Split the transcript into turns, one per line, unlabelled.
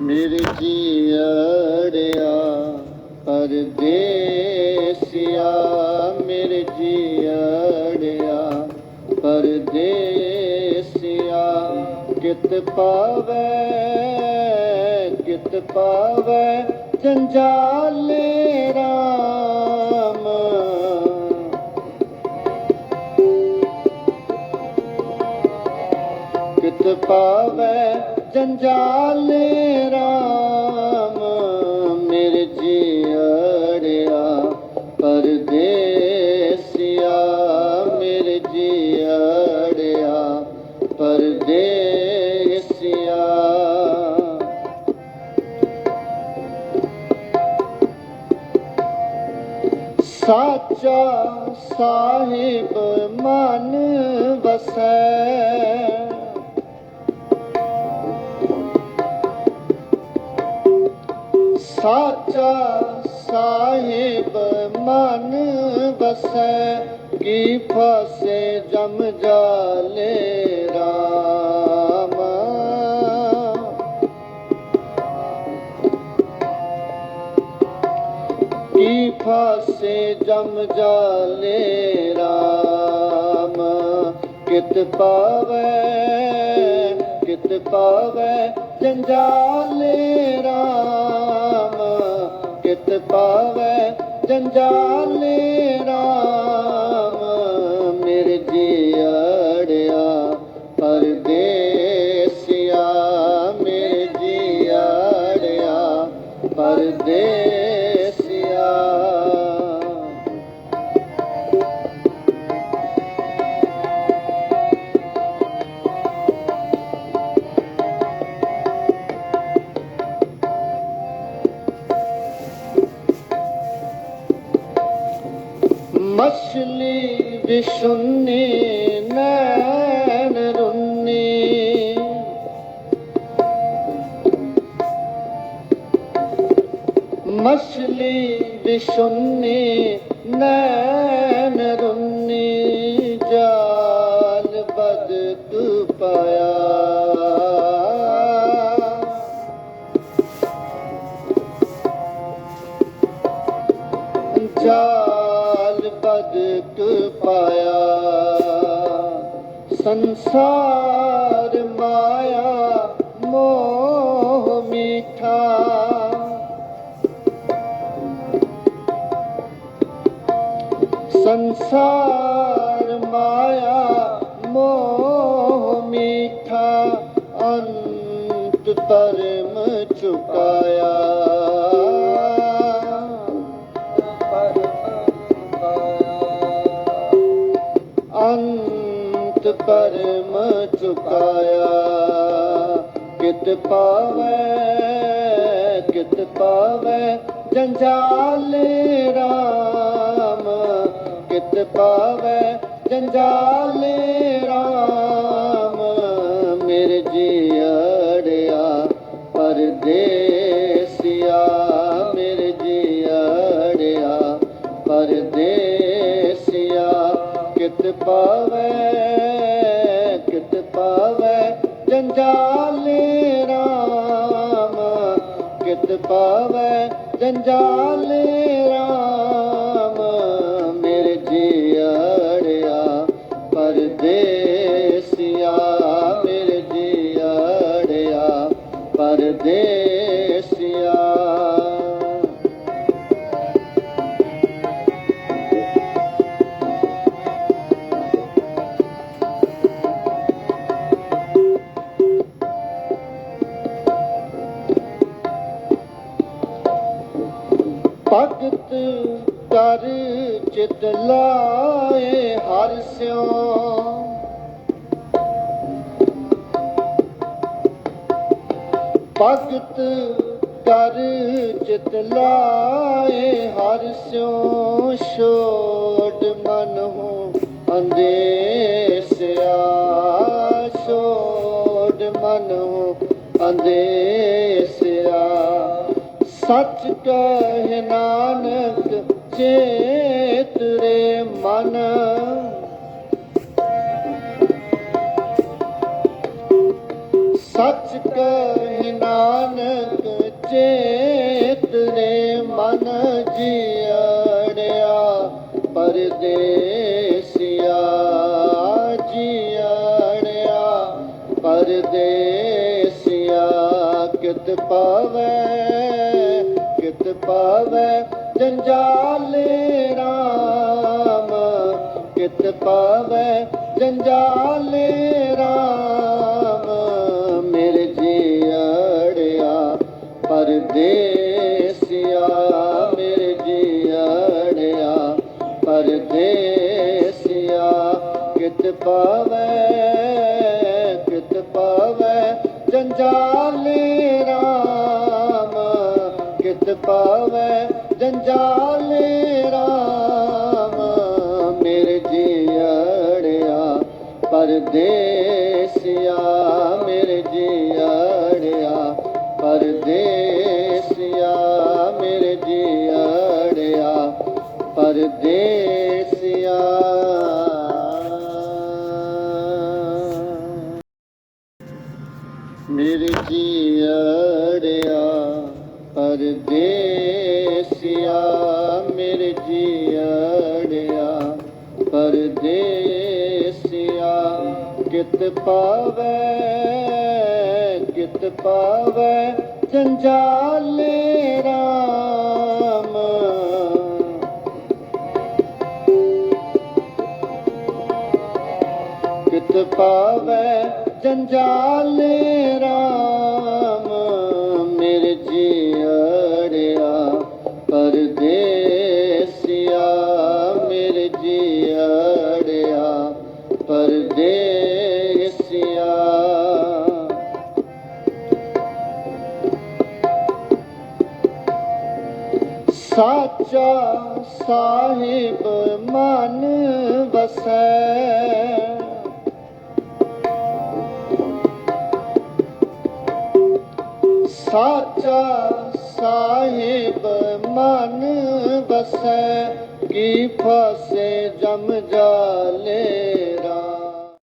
ਮੇਰੇ ਜੀੜਿਆ ਪਰਦੇਸਿਆ ਮੇਰੇ ਜੀੜਿਆ ਪਰਦੇਸਿਆ ਕਿਤ ਪਾਵੇ ਕਿਤ ਪਾਵੇ ਜੰਜਾਲੇ ਰਾਮ। ਕਿਤ ਪਾਵੇ ਜੰਜਾਲ ਰਾਮ ਮੇਰੇ ਜੀੜਿਆ ਪਰਦੇਸਿਆ ਮੇਰੇ ਜੀੜਿਆ ਪਰਦੇਸਿਆ। ਸਾਚਾ ਸਾਹਿਬ ਮਨ ਵਸੈ ਸਾਚਾ ਸਾਹਿਬ ਮਨ ਵਸੈ, ਕੀ ਫਸੇ ਜਮ ਜਾਲੇ ਰਾਮ। ਕੀ ਫਸੇ ਜਮ ਜਾਲੇ ਰਾਮ? ਕਿਤ ਪਾਵੇ ਕਿਤ ਪਾਵੇ ਜੰਜਾਲੇ ਰਾਮ ਕਿਤ ਪਾਵੇ ਜੰਜਾਲੇ ਰਾਮ مشلي بشني نان رني مشلي بشني نان رني جال بدت پایا جال ਬਦਕ ਪਾਇਆ। ਸੰਸਾਰ ਮਾਇਆ ਮੋਹ ਮੀਠਾ। ਸੰਸਾਰ ਮਾਇਆ ਮੋਹ ਮੀਠਾ। ਅੰਤ ਪਰਮ ਚੁਕਾਇਆ। ਅੰਤ ਪਰਮ ਚੁਕਾਇਆ। ਕਿਤ ਪਾਵੇ ਕਿਤ ਪਾਵੇ, ਜੰਜਾਲ ਰਾਮ। ਕਿਤ ਪਾਵੇ, ਜੰਜਾਲ ਰਾਮ। ਮੇਰੇ ਜੀੜਿਆ ਪਰਦੇਸਿਆ ਜੰਜਾਲ ਰਾਮ ਕਿਤ ਪਾਵੇ ਜੰਜਾਲ ਰਾਮ ਮੇਰੇ ਜੀੜਿਆ ਪਰਦੇਸਿਆ ਮੇਰੇ ਜੀੜਿਆ ਪਰਦੇਸਿਆ ਭਗਤ ਕਰ ਚਿਤ ਲਾਏ ਹਰ ਸਿਉ। ਭਗਤ ਕਰ ਚਿਤ ਲਾਏ ਹਰ ਸਿਉ ਛੋੜ ਮਨ ਹੋ ਅੰਦੇਸਿਆ। ਛੋੜ ਮਨ ਹੋ ਅੰਦੇਸਿਆ। ਸੱਚ ਕਹਿ ਨਾਨਕ, ਚੇਤ ਰੇ ਮਨ। ਸੱਚ ਕਹਿ ਨਾਨਕ, ਚੇਤ ਰੇ ਮਨ ਜੀੜਿਆ ਪਰਦੇਸਿਆ ਜੀੜਿਆ ਪਰਦੇਸਿਆ, ਕਿਤ ਪਾਵੈ ਕਿਤ ਪਾਵੈ ਜੰਜਾਲੇ ਰਾਮ। ਕਿਤ ਪਾਵੈ ਜੰਜਾਲੇ ਰਾਮ। ਮੇਰੇ ਜੀੜਿਆ ਪਰਦੇਸਿਆ। ਮੇਰੇ ਜੀੜਿਆ ਪਰਦੇਸਿਆ। ਕਿਤ ਪਾਵੈ ਪਾਵੈ ਜੰਜਾਲ ਰਾਮ ਮੇਰੇ ਜੀੜਿਆ ਪਰਦੇਸਿਆ ਮੇਰੇ ਜੀੜਿਆ ਪਰਦੇਸਿਆ ਮੇਰੇ ਜੀੜਿਆ ਪਰਦੇ ਪਰਦੇਸਿਆ ਮੇਰੇ ਜੀੜਿਆ ਪਰਦੇਸਿਆ ਕਿਤ ਪਾਵੈ ਕਿਤ ਪਾਵੈ ਜੰਜਾਲੇ ਰਾਮ। ਕਿਤ ਪਾਵੈ ਜੰਜਾਲੇ ਰਾਮ। ਸਾਚਾ ਸਾਹਿਬ ਮਨ ਵਸੈ। ਸਾਚਾ ਸਾਹਿਬ ਮਨ ਵਸੈ ਕੀ ਫਸੇ ਜਮ ਜਾਲੇ ਰਾ